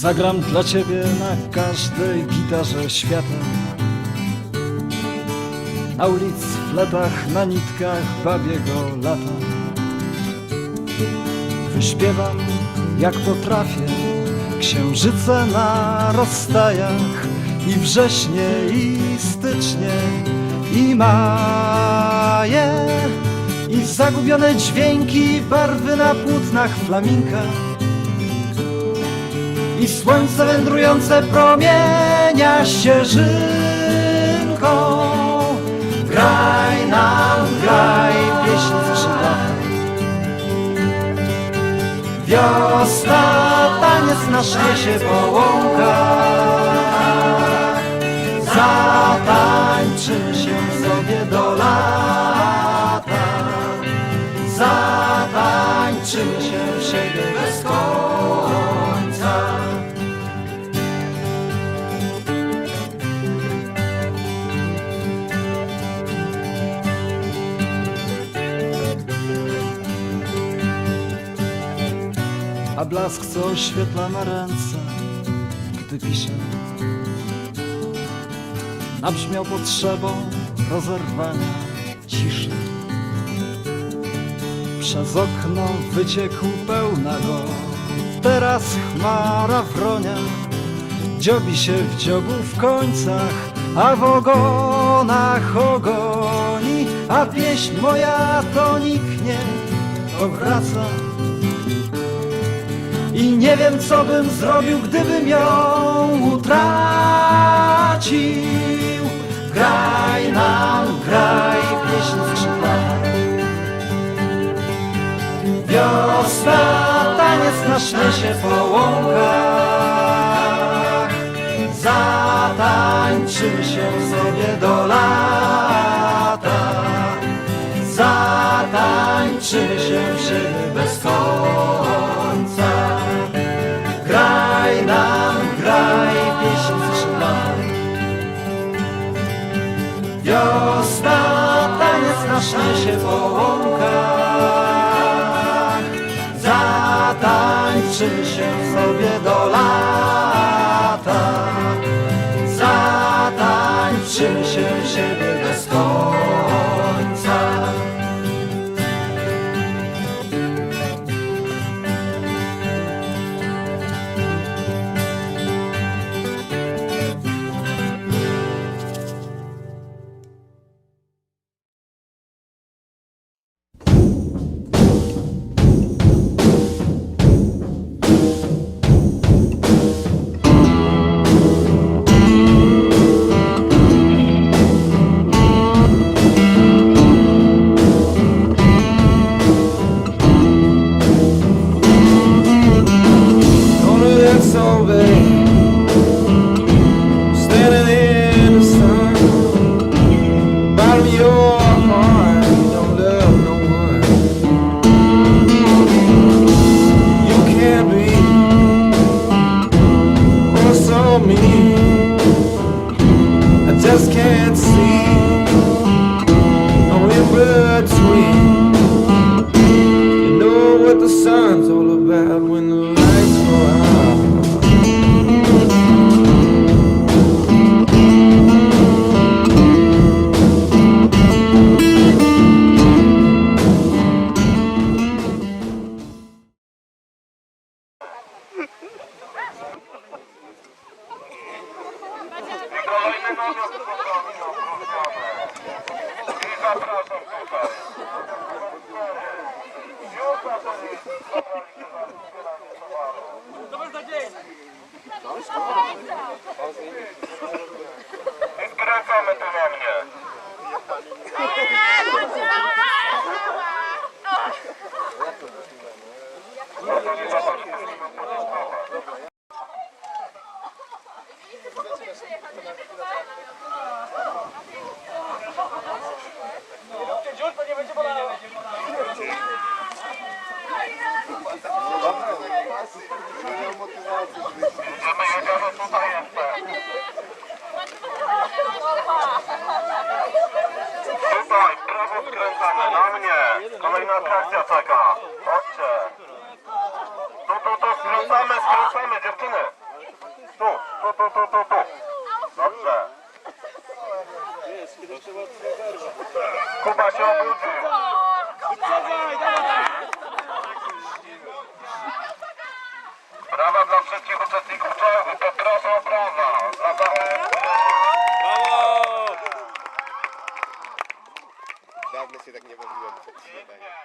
Zagram dla ciebie na każdej gitarze świata. Na ulic, w letach, na nitkach babiego lata. Wyśpiewam jak potrafię. Księżyce na rozstajach I wrześnie, i stycznie, i maje I zagubione dźwięki, barwy na płótnach flaminka i słońce wędrujące promienia ścieżynką. Graj nam, graj pieśń. Wiosna, taniec nasz niesie po a blask, co oświetla na ręce, gdy piszę, nabrzmiał potrzebą rozerwania ciszy. Przez okno wyciekł pełna go, teraz chmara wronia, dziobi się w dziobu w końcach, a w ogonach ogoni, a pieśń moja to niknie, powraca. I nie wiem, co bym zrobił, gdybym ją utracił. Graj nam, graj pieśń skrzydlata. Wiosna, taniec nasz niesie po łąkach. Zatańczymy się sobie do lata. Zatańczymy się taniec nasz niesie po łąkach. Zatańczymy się sobie do lata. I zapraszam tutaj. Już na to zbieranie towaru. I skręcamy tu na mnie. Tutaj prawo skręcamy, na mnie. Kolejna atrakcja czeka. Chodźcie. Tu, tu, tu, skręcamy, skręcamy, dziewczyny. Dobrze. Kuba się obudził. Brawa dla wszystkich uczestników czołgu. Poproszę o brawa. Dla Dawno się tak nie bawiłem.